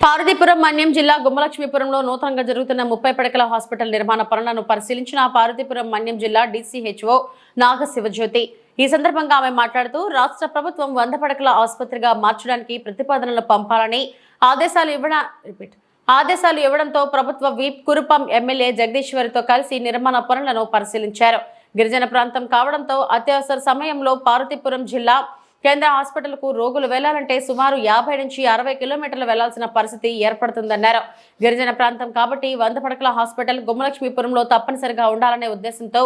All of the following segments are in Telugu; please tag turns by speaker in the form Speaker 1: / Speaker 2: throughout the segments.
Speaker 1: పార్వతీపురం మన్యం జిల్లా గుమ్మలక్ష్మీపురంలో నూతనంగా జరుగుతున్న ముప్పై పడకల హాస్పిటల్ నిర్మాణ పనులను పరిశీలించిన పార్వతీపురం మన్యం జిల్లా డీసీహెచ్ఓ నాగ శివజ్యోతి ఈ సందర్భంగా ఆమె మాట్లాడుతూ రాష్ట్ర ప్రభుత్వం వంద పడకల ఆసుపత్రిగా మార్చడానికి ప్రతిపాదనలు పంపాలని ఆదేశాలు ఇవ్వడం రిపీట్ ఆదేశాలు ఇవ్వడంతో ప్రభుత్వ వీప్ కురుపం ఎమ్మెల్యే జగదీశ్వరితో కలిసి నిర్మాణ పనులను పరిశీలించారు. గిరిజన ప్రాంతం కావడంతో అత్యవసర సమయంలో పార్వతీపురం జిల్లా కేంద్ర హాస్పిటల్కు రోగులు వెళ్ళాలంటే సుమారు యాభై నుంచి అరవై కిలోమీటర్లు వెళ్ళాల్సిన పరిస్థితి ఏర్పడుతుందన్నారు. గిరిజన ప్రాంతం కాబట్టి వంద పడకల హాస్పిటల్ గుమ్మలక్ష్మీపురంలో తప్పనిసరిగా ఉండాలనే ఉద్దేశంతో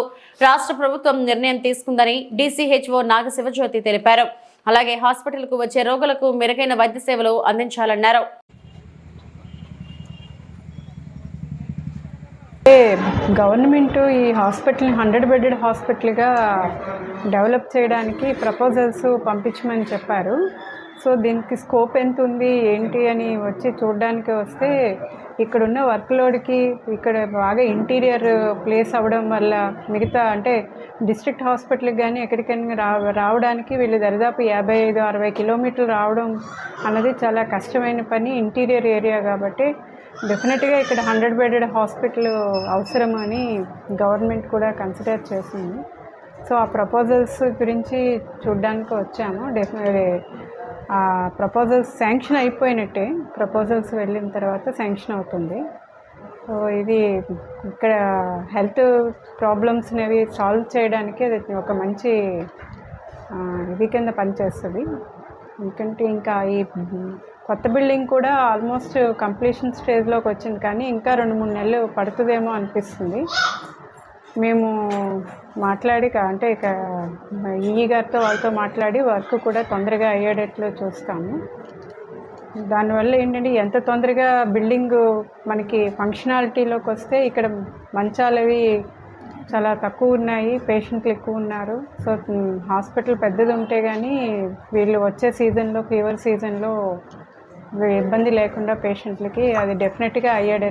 Speaker 1: రాష్ట్ర ప్రభుత్వం నిర్ణయం తీసుకుందని డీసీహెచ్ఓ నాగ శివజ్యోతి తెలిపారు. అలాగే హాస్పిటల్కు వచ్చే రోగులకు మెరుగైన వైద్య సేవలు అందించాలన్నారు.
Speaker 2: గవర్నమెంట్ ఈ హాస్పిటల్ని హండ్రెడ్ బెడెడ్ హాస్పిటల్గా డెవలప్ చేయడానికి ప్రపోజల్స్ పంపించమని చెప్పారు. సో దీనికి స్కోప్ ఎంత ఉంది ఏంటి అని వచ్చి చూడడానికి వస్తే ఇక్కడున్న వర్క్ లోడ్కి ఇక్కడ బాగా ఇంటీరియర్ ప్లేస్ అవ్వడం వల్ల మిగతా అంటే డిస్ట్రిక్ట్ హాస్పిటల్కి కానీ ఎక్కడికైనా రా రావడానికి వీళ్ళు దరిదాపు యాభై ఐదు అరవై కిలోమీటర్లు రావడం అన్నది చాలా కష్టమైన పని. ఇంటీరియర్ ఏరియా కాబట్టి డెఫినెట్గా ఇక్కడ హండ్రెడ్ బెడెడ్ హాస్పిటల్ అవసరం అని గవర్నమెంట్ కూడా కన్సిడర్ చేసింది. సో ఆ ప్రపోజల్స్ గురించి చూడ్డానికి వచ్చాము. డెఫినెట్ ఆ ప్రపోజల్స్ శాంక్షన్ అయిపోయినట్టే. ప్రపోజల్స్ వెళ్ళిన తర్వాత శాంక్షన్ అవుతుంది. సో ఇది ఇక్కడ హెల్త్ ప్రాబ్లమ్స్ అనేవి సాల్వ్ చేయడానికి అది ఒక మంచి ఇది కింద పనిచేస్తుంది. ఎందుకంటే ఇంకా ఈ కొత్త బిల్డింగ్ కూడా ఆల్మోస్ట్ కంప్లీషన్ స్టేజ్లోకి వచ్చింది కానీ ఇంకా రెండు మూడు నెలలు పడుతుందేమో అనిపిస్తుంది. మేము మాట్లాడి అంటే ఇక ఈ గారితో వాళ్ళతో మాట్లాడి వర్క్ కూడా తొందరగా అయ్యేటట్లు చూస్తాము. దానివల్ల ఏంటంటే ఎంత తొందరగా బిల్డింగ్ మనకి ఫంక్షనాలిటీలోకి వస్తే ఇక్కడ మంచాలు అవి చాలా తక్కువ ఉన్నాయి పేషెంట్లు ఎక్కువ ఉన్నారు. సో హాస్పిటల్ పెద్దది ఉంటే కానీ వీళ్ళు వచ్చే సీజన్లో ఫీవర్ సీజన్లో ఇబ్బంది లేకుండా పేషెంట్లకి అది డెఫినెట్గా అయ్యేటట్టు